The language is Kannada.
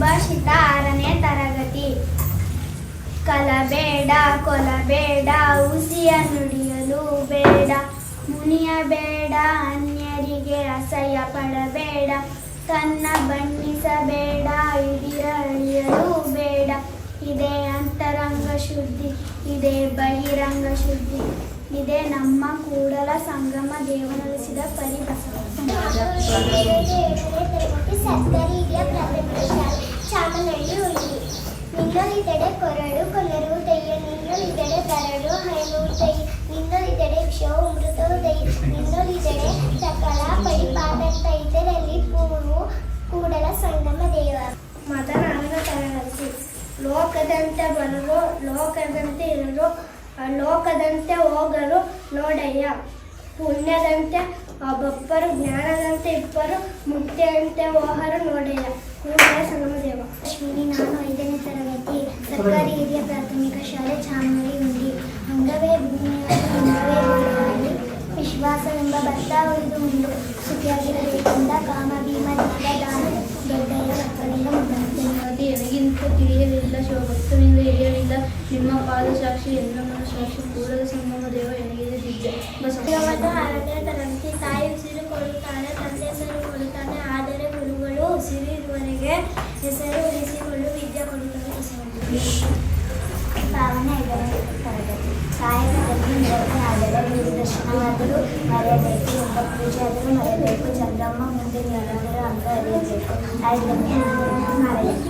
ಸುಭಾಷಿತ ಆರನೇ ತರಗತಿ. ಕಲಬೇಡ ಕೊಲಬೇಡ ಉಸಿಯ ನುಡಿಯಲು ಬೇಡ ಮುನಿಯಬೇಡ ಅನ್ಯರಿಗೆ ಅಸಹ್ಯ ಪಡಬೇಡ, ತನ್ನ ಬಣ್ಣಿಸಬೇಡ ಹಿಡಿಯ ಅಳಿಯಲು ಬೇಡ. ಇದೇ ಅಂತರಂಗ ಶುದ್ಧಿ, ಇದೇ ಬಹಿರಂಗ ಶುದ್ಧಿ, ಇದೇ ನಮ್ಮ ಕೂಡಲ ಸಂಗಮ ದೇವನಲಿಸಿದ ಪರಿಬಸವ ಲೋಕದಂತೆ ಬರಲು ಲೋಕದಂತೆ ಇರಲು ಲೋಕದಂತೆ ಹೋಗಲು ನೋಡಯ್ಯ. ಪುಣ್ಯದಂತೆ ಒಬ್ಬೊಬ್ಬರು, ಜ್ಞಾನದಂತೆ ಇಬ್ಬರು, ಮುಕ್ತಿಯಂತೆ ಹೋಗಲು ನೋಡಯ್ಯ. ಸಂಗಮದೇವ ಅಶ್ವಿನಿ, ನಾನು ಐದನೇ ತರಗತಿ, ಸರ್ಕಾರಿ ಹಿರಿಯ ಪ್ರಾಥಮಿಕ ಶಾಲೆ ಚಾಮುಂಡಿ ಉಂಡಿ ಅಂಗವೇ ಭೂಮಿಯ ವಿಶ್ವಾಸವೆಂಬ ಭತ್ತ ಉಳಿದು ಉಂಡು ಸುಖಿಯಾಗಿರಬೇಕೆಂದ ಕಾಮ ಭೀಮ ಎನಗಿಂತ ತಿಳಿಯಲಿಲ್ಲ ಶಿವಭಕ್ತನಿಂದ ಹಿರಿಯಲಿಲ್ಲ ನಿಮ್ಮ ಪಾದ ಸಾಕ್ಷಿ ಎಲ್ಲ ಸಾಕ್ಷಿ ಕೂಡದ ಸಂಗಮ ದೇವ ಎನಗಿದೆ ದಿವ್ಯ ಬಸವ ಇವತ್ತು ಆರನೇ ತರಗತಿ ತಾಯಿ ಉಸಿರು ಕೊಡುತ್ತಾನೆ ತಂದೆ ಹೆಸರು ಕೊಡುತ್ತಾನೆ ಆದರೆ ಗುರುಗಳು ಉಸಿರು ಇರುವವರೆಗೆ ಹೆಸರು ಉಳಿಸಿಕೊಂಡು ವಿದ್ಯೆ ಕೊಡುತ್ತಾರೆ ಪಾವನ ಐದನೇ ತರಗತಿ ಕಾಯಕದಲ್ಲಿ ನಿರತಿ ಆದರೆ ಗುರು ದರ್ಶನವಾದರೂ ಮರೆಯಬೇಕು ಒಬ್ಬ ಪೂಜೆ ಆದರೂ ಮರೆಯಬೇಕು ಚಂದ್ರಮ್ಮ ಮುಂದೆ ನೀರಾದರೂ ಅಂಗ ಅರಿಯಬೇಕು ಐದನೇ ಮರೆಯಬೇಕು